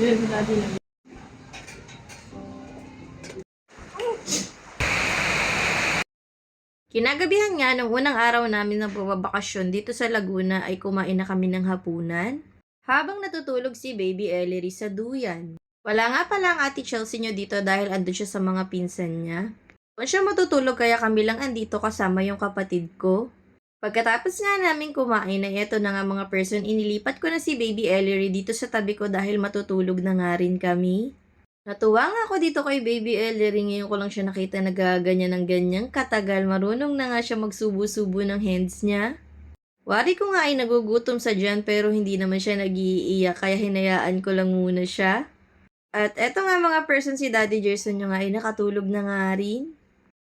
Yun, lang. Kinagabihan nga nung unang araw namin ng babakasyon dito sa Laguna ay kumain na kami ng hapunan. Habang natutulog si Baby Ellery sa duyan. Wala nga pala ang ate Chelsea nyo dito dahil andun siya sa mga pinsan niya. Kung siya matutulog kaya kami lang andito kasama yung kapatid ko. Pagkatapos nga namin kumain ay eto na nga mga person inilipat ko na si Baby Ellery dito sa tabi ko dahil matutulog na nga rin kami. Natuwa nga ako dito kay Baby Ellery ngayon ko lang siya nakita nagaganyan ng ganyang katagal. Marunong na nga siya magsubo-subo ng hands niya. Wari ko nga ay nagugutom sa dyan pero hindi naman siya nag-iiyak kaya hinayaan ko lang muna siya. At eto nga mga person si Daddy Jerson nyo nga ay nakatulog na nga rin.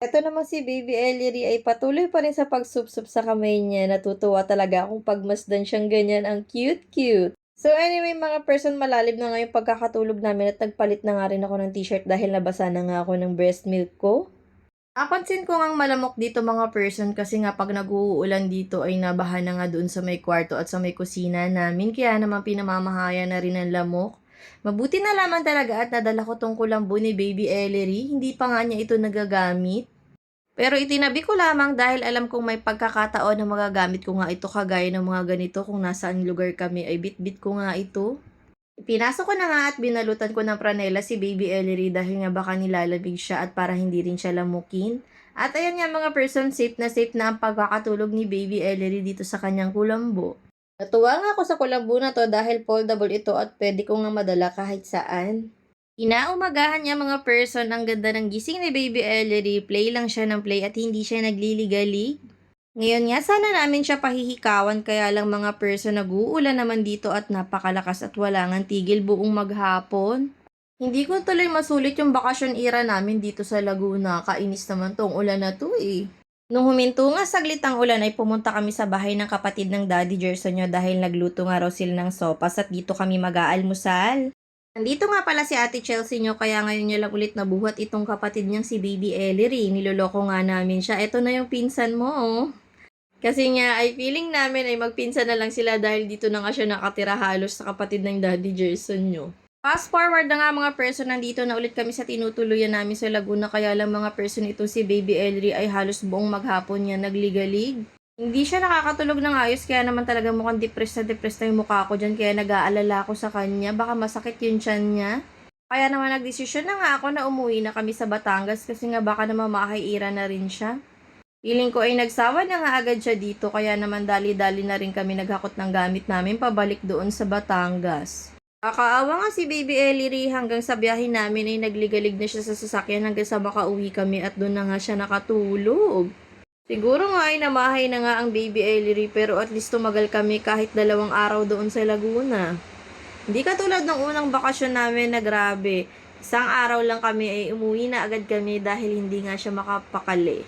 Eto naman si Baby Ellery ay patuloy pa rin sa pagsupsup sa kamay niya. Natutuwa talaga akong pagmasdan siyang ganyan. Ang cute-cute. So anyway mga person, malalim na nga yung pagkakatulog namin at nagpalit na nga rin ako ng t-shirt dahil nabasa na nga ako ng breast milk ko. Napansin ko ngang malamok dito mga person kasi nga pag nag-uulan dito ay nabaha na nga doon sa may kwarto at sa may kusina namin kaya naman pinamamahaya na rin ang lamok. Mabuti na lamang talaga at nadala ko tong kulambo ni Baby Ellery, hindi pa nga niya ito nagagamit. Pero itinabi ko lamang dahil alam kong may pagkakataon na magagamit ko nga ito kagaya ng mga ganito kung nasaan lugar kami ay bit-bit ko nga ito. Pinasok ko na nga at binalutan ko ng pranela si Baby Ellery dahil nga baka nilalamig siya at para hindi rin siya lamukin. At ayan nga mga person, safe na safe na ang pagkakatulog ni Baby Ellery dito sa kanyang kulambo. Natuwa nga ako sa kulambo na to dahil foldable ito at pwede ko nga madala kahit saan. Inaumagahan niya mga person, ang ganda ng gising ni Baby Ellery, play lang siya ng play at hindi siya nagliligalig. Ngayon nga sana namin siya pahihikawan kaya lang mga person nag-uulan naman dito at napakalakas at wala ngang tigil buong maghapon. Hindi ko tuloy masulit yung bakasyon era namin dito sa Laguna. Kainis naman tong ulan na to eh. Nung huminto nga saglit ang ulan ay pumunta kami sa bahay ng kapatid ng Daddy Gerson nyo dahil nagluto nga raw sila ng sopas at dito kami mag-aalmusal. Nandito nga pala si Ate Chelsea nyo kaya ngayon niya lang ulit nabuhat itong kapatid niyang si Baby Ellery. Niloloko nga namin siya. Ito na yung pinsan mo oh. Kasi nga ay feeling namin ay magpinsan na lang sila dahil dito na nga siya nakatira halos sa kapatid ng Daddy Gerson nyo. Fast forward na nga mga person, nandito na ulit kami sa tinutuluyan namin sa Laguna kaya lang mga person ito si Baby Ellery ay halos buong maghapon niya nagligalig. Hindi siya nakakatulog ng ayos kaya naman talaga mukhang depressed na depressed na yung mukha ko dyan kaya nag-aalala ako sa kanya. Baka masakit yung tiyan niya. Kaya naman nagdesisyon na nga ako na umuwi na kami sa Batangas kasi nga baka naman makaira na rin siya. Feeling ko ay nagsawa na nga agad siya dito kaya naman dali-dali na rin kami naghakot ng gamit namin pabalik doon sa Batangas. Kakaawa nga si Baby Ellery hanggang sa biyahe namin ay nagligalig na siya sa sasakyan hanggang sa makauwi kami at doon na nga siya nakatulog. Siguro nga ay namahay na nga ang Baby Ellery pero at least tumagal kami kahit dalawang araw doon sa Laguna. Hindi katulad ng unang bakasyon namin na grabe. Isang araw lang kami ay umuwi na agad kami dahil hindi nga siya makapakali.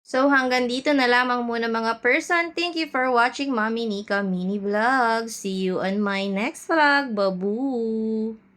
So hanggang dito na lamang muna mga person. Thank you for watching Mami Nika Mini Vlog. See you on my next vlog. Babu!